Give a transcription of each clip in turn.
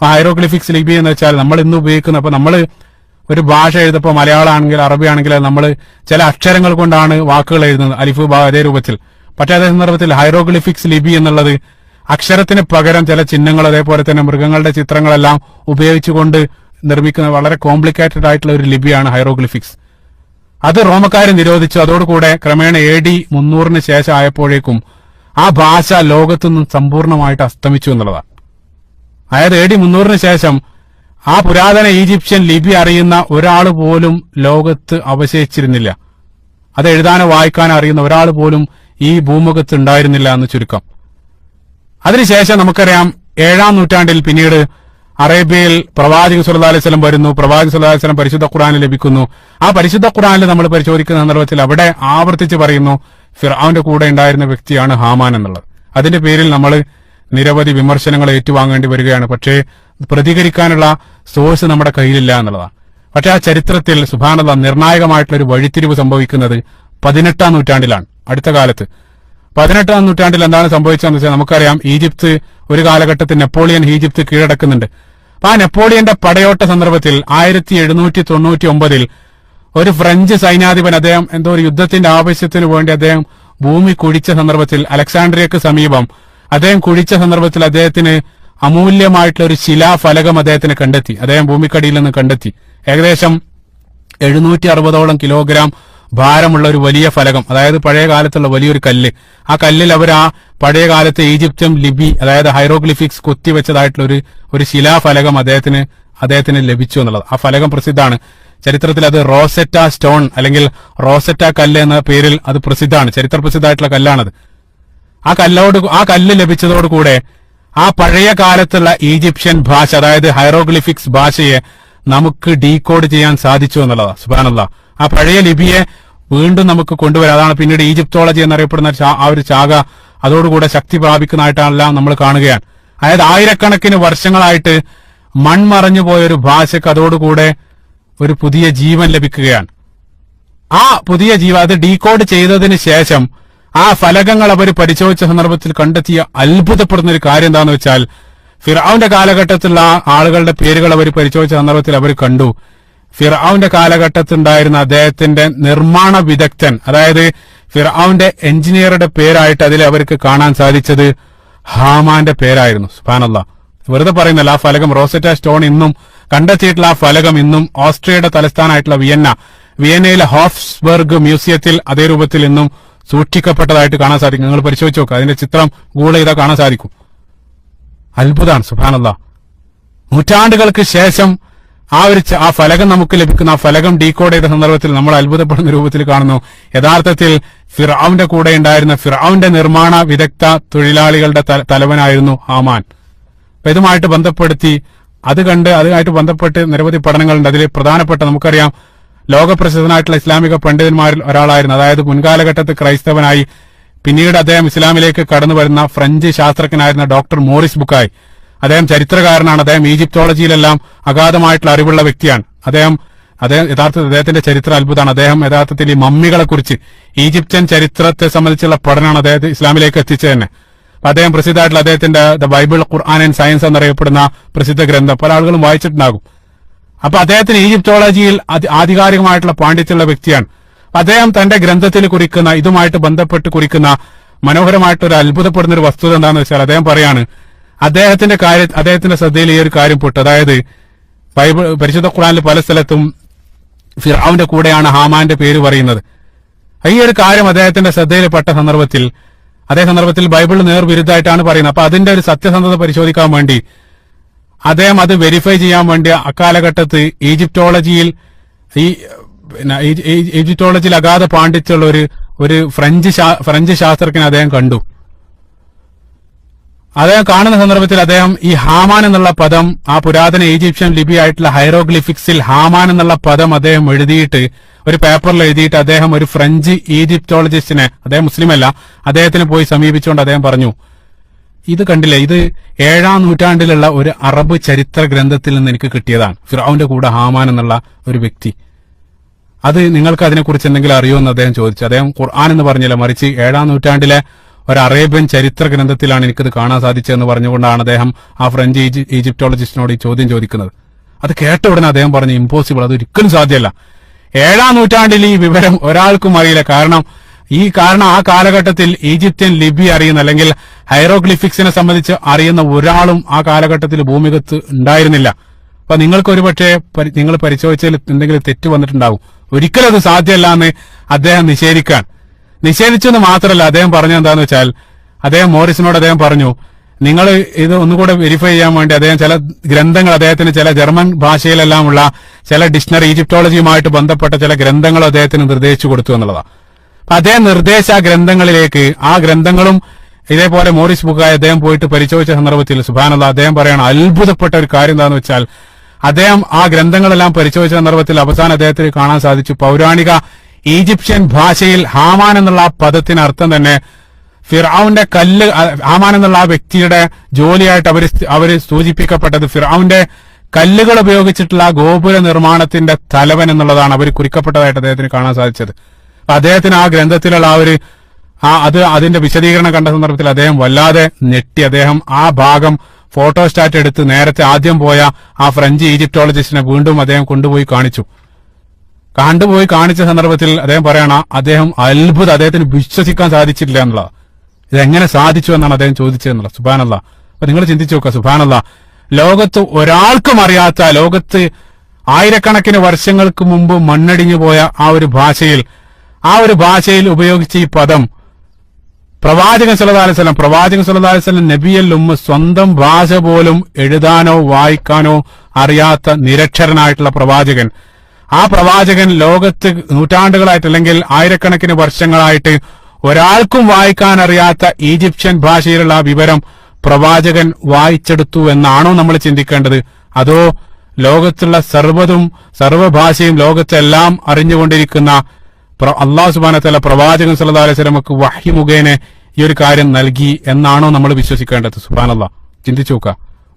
Hieroglyphics ലിപി എന്ന് വെച്ചാൽ നമ്മൾ ഇന്ന് ഉപയോഗിക്കുന്ന അപ്പൊ നമ്മൾ ഒരു ഭാഷ എഴുതപ്പോ മലയാളമാണെങ്കിൽ അറബി ആണെങ്കിൽ നമ്മൾ ചില അക്ഷരങ്ങൾ കൊണ്ടാണ് വാക്കുകൾ എഴുതുന്നത് അലിഫ് ബാ അതേ രൂപത്തിൽ. പക്ഷേ അതേ സന്ദർഭത്തിൽ ഹൈറോഗ്ലിഫിക്സ് ലിപി എന്നുള്ളത് അക്ഷരത്തിന് പകരം ചില ചിഹ്നങ്ങൾ അതേപോലെ തന്നെ മൃഗങ്ങളുടെ ചിത്രങ്ങളെല്ലാം ഉപയോഗിച്ചുകൊണ്ട് നിർമ്മിക്കുന്ന വളരെ കോംപ്ലിക്കേറ്റഡ് ആയിട്ടുള്ള ഒരു ലിപിയാണ് ഹൈറോഗ്ലിഫിക്സ് അത് റോമക്കാരെ നിരോധിച്ചു. അതോടുകൂടെ ക്രമേണ എ ഡി മുന്നൂറിന് ശേഷം ആയപ്പോഴേക്കും ആ ഭാഷ ലോകത്തുനിന്ന് സമ്പൂർണമായിട്ട് അസ്തമിച്ചു എന്നുള്ളതാണ്. അതായത് എ ഡി മുന്നൂറിന് ശേഷം ആ പുരാതന ഈജിപ്ഷ്യൻ ലിപി അറിയുന്ന ഒരാൾ പോലും ലോകത്ത് അവശേഷിച്ചിരുന്നില്ല. അത് എഴുതാനോ വായിക്കാനോ അറിയുന്ന ഒരാൾ പോലും ഈ ഭൂമുഖത്ത് ഉണ്ടായിരുന്നില്ല എന്ന് ചുരുക്കം. അതിനുശേഷം നമുക്കറിയാം ഏഴാം നൂറ്റാണ്ടിൽ പിന്നീട് അറേബ്യയിൽ പ്രവാചക സുല്ലാ അലൈഹി സ്വലം വരുന്നു പ്രവാചക സുല്ലാ അലൈഹി സ്വലം പരിശുദ്ധ ഖുറാനിൽ ലഭിക്കുന്നു. ആ പരിശുദ്ധ ഖുറാനിൽ നമ്മൾ പരിശോധിക്കുന്ന സന്ദർഭത്തിൽ അവിടെ ആവർത്തിച്ച് പറയുന്നു ഫിറാവിന്റെ കൂടെ ഉണ്ടായിരുന്ന വ്യക്തിയാണ് ഹാമാൻ എന്നുള്ളത്. അതിന്റെ പേരിൽ നമ്മൾ നിരവധി വിമർശനങ്ങൾ ഏറ്റുവാങ്ങേണ്ടി വരികയാണ്. പക്ഷേ പ്രതികരിക്കാനുള്ള സോഴ്സ് നമ്മുടെ കയ്യിലില്ല എന്നുള്ളതാണ്. പക്ഷേ ആ ചരിത്രത്തിൽ സുഭാനത നിർണായകമായിട്ടുള്ള ഒരു വഴിത്തിരിവ് സംഭവിക്കുന്നത് പതിനെട്ടാം നൂറ്റാണ്ടിലാണ്. അടുത്ത കാലത്ത്. പതിനെട്ടാം നൂറ്റാണ്ടിൽ എന്താണ് സംഭവിച്ചതെന്ന് വെച്ചാൽ നമുക്കറിയാം ഈജിപ്ത് ഒരു കാലഘട്ടത്തിൽ നെപ്പോളിയൻ ഈജിപ്ത് കീഴടക്കുന്നുണ്ട്. അപ്പൊ ആ നെപ്പോളിയന്റെ പടയോട്ട സന്ദർഭത്തിൽ ആയിരത്തി എഴുന്നൂറ്റി തൊണ്ണൂറ്റി ഒമ്പതിൽ ഒരു ഫ്രഞ്ച് സൈന്യാധിപൻ അദ്ദേഹം എന്തോ ഒരു യുദ്ധത്തിന്റെ ആവശ്യത്തിന് വേണ്ടി അദ്ദേഹം ഭൂമി കുഴിച്ച സന്ദർഭത്തിൽ അലക്സാണ്ട്രിയക്ക് സമീപം അദ്ദേഹം കുഴിച്ച സന്ദർഭത്തിൽ അദ്ദേഹത്തിന് അമൂല്യമായിട്ടുള്ള ഒരു ശിലാഫലകം അദ്ദേഹത്തിന് കണ്ടെത്തി. അദ്ദേഹം ഭൂമിക്കടിയിൽ നിന്ന് കണ്ടെത്തി. ഏകദേശം എഴുന്നൂറ്റി അറുപതോളം കിലോഗ്രാം ഭാരമുള്ള ഒരു വലിയ ഫലകം അതായത് പഴയ കാലത്തുള്ള വലിയൊരു കല്ല്. ആ കല്ലിൽ അവർ ആ പഴയ കാലത്തെ ഈജിപ്തും ലിബി അതായത് ഹൈറോഗ്ലിഫിക്സ് കൊത്തിവെച്ചതായിട്ടുള്ള ഒരു ഒരു ശിലാഫലകം അദ്ദേഹത്തിന് അദ്ദേഹത്തിന് ലഭിച്ചു എന്നുള്ളത്. ആ ഫലകം പ്രസിദ്ധമാണ്. ചരിത്രത്തിൽ അത് റോസെറ്റ സ്റ്റോൺ അല്ലെങ്കിൽ റോസെറ്റ കല്ല് എന്ന പേരിൽ അത് പ്രസിദ്ധമാണ്. ചരിത്ര പ്രസിദ്ധമായിട്ടുള്ള കല്ലാണത്. ആ കല്ലോട് ആ കല്ല് ലഭിച്ചതോടുകൂടെ ആ പഴയ കാലത്തുള്ള ഈജിപ്ഷ്യൻ ഭാഷ അതായത് ഹൈറോഗ്ലിഫിക്സ് ഭാഷയെ നമുക്ക് ഡീകോഡ് ചെയ്യാൻ സാധിച്ചു എന്നുള്ളതാണ് സുബാനല്ല ആ പഴയ ലിപിയെ വീണ്ടും നമുക്ക് കൊണ്ടുവരാം. അതാണ് പിന്നീട് ഈജിപ്തോളജി എന്നറിയപ്പെടുന്ന ആ ഒരു ശാഖ അതോടുകൂടെ ശക്തി പ്രാപിക്കുന്നതായിട്ടാണല്ല നമ്മൾ കാണുകയാണ്. അതായത് ആയിരക്കണക്കിന് വർഷങ്ങളായിട്ട് മൺമറഞ്ഞു പോയ ഒരു ഭാഷയ്ക്ക് അതോടുകൂടെ ഒരു പുതിയ ജീവൻ ലഭിക്കുകയാണ്. ആ പുതിയ ജീവ അത് ഡീകോഡ് ചെയ്തതിന് ശേഷം ആ ഫലകങ്ങൾ അവർ പരിശോധിച്ച സന്ദർഭത്തിൽ കണ്ടെത്തിയ അത്ഭുതപ്പെടുന്ന ഒരു കാര്യം എന്താന്ന് വെച്ചാൽ ഫിറാവിന്റെ കാലഘട്ടത്തിലുള്ള ആളുകളുടെ പേരുകൾ അവർ പരിശോധിച്ച സന്ദർഭത്തിൽ അവർ കണ്ടു. ഫിറാവിന്റെ കാലഘട്ടത്തിലുണ്ടായിരുന്ന അദ്ദേഹത്തിന്റെ നിർമ്മാണ വിദഗ്ധൻ അതായത് ഫിറാവിന്റെ എഞ്ചിനീയറുടെ പേരായിട്ട് അതിൽ അവർക്ക് കാണാൻ സാധിച്ചത് ഹാമാന്റെ പേരായിരുന്നു സുബാനല്ല വെറുതെ പറയുന്നല്ല ആ ഫലകം റോസറ്റ സ്റ്റോൺ ഇന്നും കണ്ടെത്തിയിട്ടുള്ള ആ ഫലകം ഇന്നും ഓസ്ട്രിയയുടെ തലസ്ഥാനമായിട്ടുള്ള വിയന്ന വിയന്നയിലെ ഹോഫ്സ്ബർഗ് മ്യൂസിയത്തിൽ അതേ രൂപത്തിൽ ഇന്നും സൂക്ഷിക്കപ്പെട്ടതായിട്ട് കാണാൻ സാധിക്കും. നിങ്ങൾ പരിശോധിച്ച് നോക്കുക അതിന്റെ ചിത്രം ഗൂഗിൾ ചെയ്താൽ കാണാൻ സാധിക്കും. അത്ഭുതമാണ്. സുഹാനല്ല നൂറ്റാണ്ടുകൾക്ക് ശേഷം ആ ഒരു ആ ഫലകം നമുക്ക് ലഭിക്കുന്ന ആ ഫലകം ഡീകോഡ് ചെയ്ത സന്ദർഭത്തിൽ നമ്മൾ അത്ഭുതപ്പെടുന്ന രൂപത്തിൽ കാണുന്നു. യഥാർത്ഥത്തിൽ ഫിറാവിന്റെ കൂടെ ഉണ്ടായിരുന്ന ഫിറാവിന്റെ നിർമ്മാണ വിദഗ്ധ തൊഴിലാളികളുടെ തലവനായിരുന്നു ഹാമാൻ അപ്പൊ ഇതുമായിട്ട് ബന്ധപ്പെടുത്തി അത് കണ്ട് അതുമായിട്ട് ബന്ധപ്പെട്ട് നിരവധി പഠനങ്ങളുണ്ട്. അതിൽ പ്രധാനപ്പെട്ട നമുക്കറിയാം ലോകപ്രസിദ്ധനായിട്ടുള്ള ഇസ്ലാമിക പണ്ഡിതന്മാരിൽ ഒരാളായിരുന്നു. അതായത് മുൻകാലഘട്ടത്തിൽ ക്രൈസ്തവനായി പിന്നീട് അദ്ദേഹം ഇസ്ലാമിലേക്ക് കടന്നു വരുന്ന ഫ്രഞ്ച് ശാസ്ത്രജ്ഞനായിരുന്ന ഡോക്ടർ മോറിസ് ബുക്കായി. അദ്ദേഹം ചരിത്രകാരനാണ്. അദ്ദേഹം ഈജിപ്തോളജിയിലെല്ലാം അഗാധമായിട്ടുള്ള അറിവുള്ള വ്യക്തിയാണ്. അദ്ദേഹം അദ്ദേഹം യഥാർത്ഥത്തിൽ അദ്ദേഹത്തിന്റെ ചരിത്ര അത്ഭുതമാണ്. അദ്ദേഹം യഥാർത്ഥത്തിൽ ഈ മമ്മികളെ കുറിച്ച് ഈജിപ്ഷ്യൻ ചരിത്രത്തെ സംബന്ധിച്ചുള്ള പഠനമാണ് അദ്ദേഹത്തെ ഇസ്ലാമിലേക്ക് എത്തിച്ചത് തന്നെ. അദ്ദേഹം പ്രസിദ്ധമായിട്ടുള്ള അദ്ദേഹത്തിന്റെ the bible Quran and science എന്നറിയപ്പെടുന്ന പ്രസിദ്ധ ഗ്രന്ഥം പല ആളുകളും വായിച്ചിട്ടുണ്ടാകും. അപ്പൊ അദ്ദേഹത്തിന് ഈജിപ്തോളജിയിൽ അതി- ആധികാരികമായിട്ടുള്ള പാണ്ഡിത്യമുള്ള വ്യക്തിയാണ്. അദ്ദേഹം തന്റെ ഗ്രന്ഥത്തിൽ കുറിക്കുന്ന ഇതുമായിട്ട് ബന്ധപ്പെട്ട് കുറിക്കുന്ന മനോഹരമായിട്ട് ഒരു അത്ഭുതപ്പെടുന്ന ഒരു വസ്തുത എന്താണെന്ന് വെച്ചാൽ അദ്ദേഹം പറയാണ് അദ്ദേഹത്തിന്റെ കാര്യ അദ്ദേഹത്തിന്റെ ശ്രദ്ധയിൽ ഈ ഒരു കാര്യം പെട്ടു. അതായത് ബൈബിൾ പരിശുദ്ധ ഖുറാനിൽ പല സ്ഥലത്തും ഫിറാവിന്റെ കൂടെയാണ് ഹാമാന്റെ പേര് പറയുന്നത്. ഈ ഒരു കാര്യം അദ്ദേഹത്തിന്റെ ശ്രദ്ധയിൽപ്പെട്ട സന്ദർഭത്തിൽ അതേ സന്ദർഭത്തിൽ ബൈബിൾ നേർവിരുദ്ധമായിട്ടാണ് പറയുന്നത്. അപ്പൊ അതിന്റെ ഒരു സത്യസന്ധത പരിശോധിക്കാൻ വേണ്ടി അദ്ദേഹം അത് വെരിഫൈ ചെയ്യാൻ വേണ്ടി അക്കാലഘട്ടത്ത് ഈജിപ്റ്റോളജിയിൽ ഈ ഈജിപ്റ്റോളജിയിൽ അഗാധ പാണ്ഡിത്യമുള്ള ഒരു ഒരു ഫ്രഞ്ച് ഫ്രഞ്ച് ശാസ്ത്രജ്ഞനെ അദ്ദേഹം കണ്ടു. അദ്ദേഹം കാണുന്ന സന്ദർഭത്തിൽ അദ്ദേഹം ഈ ഹാമാൻ എന്നുള്ള പദം ആ പുരാതന ഈജിപ്ഷ്യൻ ലിപി ആയിട്ടുള്ള ഹൈറോഗ്ലിഫിക്സിൽ ഹാമാൻ എന്നുള്ള പദം അദ്ദേഹം എഴുതിയിട്ട് ഒരു പേപ്പറിൽ എഴുതിയിട്ട് അദ്ദേഹം ഒരു ഫ്രഞ്ച് ഈജിപ്റ്റോളജിസ്റ്റിനെ അദ്ദേഹം മുസ്ലിം അല്ല അദ്ദേഹത്തിന് പോയി സമീപിച്ചുകൊണ്ട് അദ്ദേഹം പറഞ്ഞു. ഇത് കണ്ടില്ലേ? ഇത് ഏഴാം നൂറ്റാണ്ടിലുള്ള ഒരു അറബ് ചരിത്ര ഗ്രന്ഥത്തിൽ നിന്ന് എനിക്ക് കിട്ടിയതാണ്. ഫിറാവിന്റെ കൂടെ ഹാമാൻ എന്നുള്ള ഒരു വ്യക്തി. അത് നിങ്ങൾക്ക് അതിനെക്കുറിച്ച് എന്തെങ്കിലും അറിയോ എന്ന് അദ്ദേഹം ചോദിച്ചു. അദ്ദേഹം ഖുർആൻ എന്ന് പറഞ്ഞില്ല മറിച്ച് ഏഴാം നൂറ്റാണ്ടിലെ ഒരു അറേബ്യൻ ചരിത്ര ഗ്രന്ഥത്തിലാണ് എനിക്കത് കാണാൻ സാധിച്ചതെന്ന് പറഞ്ഞുകൊണ്ടാണ് അദ്ദേഹം ആ ഫ്രഞ്ച് ഈജിപ്റ്റോളജിസ്റ്റിനോട് ഈ ചോദ്യം ചോദിക്കുന്നത്. അത് കേട്ട ഉടനെ അദ്ദേഹം പറഞ്ഞു ഇമ്പോസിബിൾ അത് ഒരിക്കലും സാധ്യമല്ല. ഏഴാം നൂറ്റാണ്ടിൽ ഈ വിവരം ഒരാൾക്കും അറിയില്ല. കാരണം ഈ കാരണം ആ കാലഘട്ടത്തിൽ ഈജിപ്ത്യൻ ലിബി അറിയുന്ന അല്ലെങ്കിൽ ഹൈറോഗ്ലിഫിക്സിനെ സംബന്ധിച്ച് അറിയുന്ന ഒരാളും ആ കാലഘട്ടത്തിൽ ഭൂമികത്ത് ഉണ്ടായിരുന്നില്ല. അപ്പൊ നിങ്ങൾക്ക് ഒരുപക്ഷെ നിങ്ങൾ പരിശോധിച്ചതിൽ എന്തെങ്കിലും തെറ്റ് വന്നിട്ടുണ്ടാവും. ഒരിക്കലും അത് സാധ്യമല്ല എന്ന് അദ്ദേഹം നിഷേധിക്കാൻ നിഷേധിച്ചെന്ന് മാത്രമല്ല അദ്ദേഹം പറഞ്ഞ എന്താന്ന് വെച്ചാൽ അദ്ദേഹം മോറിസിനോട് അദ്ദേഹം പറഞ്ഞു നിങ്ങൾ ഇത് ഒന്നുകൂടെ വെരിഫൈ ചെയ്യാൻ വേണ്ടി അദ്ദേഹം ചില ഗ്രന്ഥങ്ങൾ അദ്ദേഹത്തിന് ചില ജർമ്മൻ ഭാഷയിലെല്ലാമുള്ള ചില ഡിക്ഷണറി ഈജിപ്റ്റോളജിയുമായിട്ട് ബന്ധപ്പെട്ട ചില ഗ്രന്ഥങ്ങൾ അദ്ദേഹത്തിന് നിർദ്ദേശിച്ചു കൊടുത്തു എന്നുള്ളതാണ് അദ്ദേഹം നിർദ്ദേശ ഗ്രന്ഥങ്ങളിലേക്ക് ആ ഗ്രന്ഥങ്ങളും ഇതേപോലെ മോറിസ് ബുക്കായി അദ്ദേഹം പോയിട്ട് പരിശോധിച്ച സന്ദർഭത്തിൽ സുബാനുള്ള അദ്ദേഹം പറയണം അത്ഭുതപ്പെട്ട ഒരു കാര്യം എന്താണെന്ന് വെച്ചാൽ അദ്ദേഹം ആ ഗ്രന്ഥങ്ങളെല്ലാം പരിശോധിച്ച സന്ദർഭത്തിൽ അവസാനം അദ്ദേഹത്തിന് കാണാൻ സാധിച്ചു. പൗരാണിക ഈജിപ്ഷ്യൻ ഭാഷയിൽ ഹാമാൻ എന്നുള്ള ആ പദത്തിന് അർത്ഥം തന്നെ ഫിറാവുന്റെ കല്ല് ഹാമാൻ എന്നുള്ള ആ വ്യക്തിയുടെ ജോലിയായിട്ട് അവർ അവർ സൂചിപ്പിക്കപ്പെട്ടത് ഫിറാവുന്റെ കല്ലുകൾ ഉപയോഗിച്ചിട്ടുള്ള ഗോപുര നിർമ്മാണത്തിന്റെ തലവൻ എന്നുള്ളതാണ് അവർ കുറിക്കപ്പെട്ടതായിട്ട് അദ്ദേഹത്തിന് കാണാൻ സാധിച്ചത്. അദ്ദേഹത്തിന് ആ ഗ്രന്ഥത്തിലുള്ള ആ ഒരു ആ അത് അതിന്റെ വിശദീകരണം കണ്ട സന്ദർഭത്തിൽ അദ്ദേഹം വല്ലാതെ ഞെട്ടി. അദ്ദേഹം ആ ഭാഗം ഫോട്ടോസ്റ്റാറ്റ് എടുത്ത് നേരത്തെ ആദ്യം പോയ ആ ഫ്രഞ്ച് ഈജിപ്റ്റോളജിസ്റ്റിനെ വീണ്ടും അദ്ദേഹം കൊണ്ടുപോയി കാണിച്ചു. കണ്ടുപോയി കാണിച്ച സന്ദർഭത്തിൽ അദ്ദേഹം പറയണ അദ്ദേഹം അത്ഭുതം. അദ്ദേഹത്തിന് വിശ്വസിക്കാൻ സാധിച്ചില്ല എന്നുള്ളത് ഇതെങ്ങനെ സാധിച്ചു എന്നാണ് അദ്ദേഹം ചോദിച്ചതെന്നുള്ളത് സുബാനല്ല അപ്പൊ നിങ്ങൾ ചിന്തിച്ചു നോക്കുക സുബാനല്ല ലോകത്ത് ഒരാൾക്കും അറിയാത്ത ലോകത്ത് ആയിരക്കണക്കിന് വർഷങ്ങൾക്ക് മുമ്പ് മണ്ണടിഞ്ഞു പോയ ആ ഒരു ഭാഷയിൽ ആ ഒരു ഭാഷയിൽ ഉപയോഗിച്ച ഈ പദം പ്രവാചകൻ സല്ലല്ലാഹു അലൈഹി വസല്ലം പ്രവാചകൻ സല്ലല്ലാഹു അലൈഹി വസല്ലം നബിയൽ ഉമ്മ സ്വന്തം ഭാഷ പോലും എഴുതാനോ വായിക്കാനോ അറിയാത്ത നിരക്ഷരനായിട്ടുള്ള പ്രവാചകൻ. ആ പ്രവാചകൻ ലോകത്ത് നൂറ്റാണ്ടുകളായിട്ട് അല്ലെങ്കിൽ ആയിരക്കണക്കിന് വർഷങ്ങളായിട്ട് ഒരാൾക്കും വായിക്കാൻ അറിയാത്ത ഈജിപ്ഷ്യൻ ഭാഷയിലുള്ള വിവരം പ്രവാചകൻ വായിച്ചെടുത്തു എന്നാണോ നമ്മൾ ചിന്തിക്കേണ്ടത്. അതോ ലോകത്തുള്ള സർവതും സർവഭാഷയും ലോകത്തെല്ലാം അറിഞ്ഞുകൊണ്ടിരിക്കുന്ന അള്ളാഹു സുബാനത്തല പ്രവാചകൻ സല്ലാ അലൈഹി സ്വലമക്ക് വഹി മുഖേന ഈ ഒരു കാര്യം നൽകി എന്നാണോ നമ്മൾ വിശ്വസിക്കേണ്ടത്. സുബാനല്ല ചിന്തിച്ചു നോക്കുക.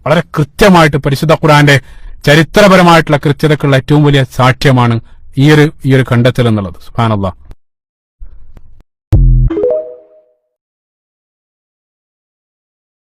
വളരെ കൃത്യമായിട്ട് പരിശുദ്ധ ഖുറാന്റെ ചരിത്രപരമായിട്ടുള്ള കൃത്യതക്കുള്ള ഏറ്റവും വലിയ സാക്ഷ്യമാണ് ഈ ഒരു ഈ ഒരു കണ്ടെത്തൽ എന്നുള്ളത് സുബാനല്ലാ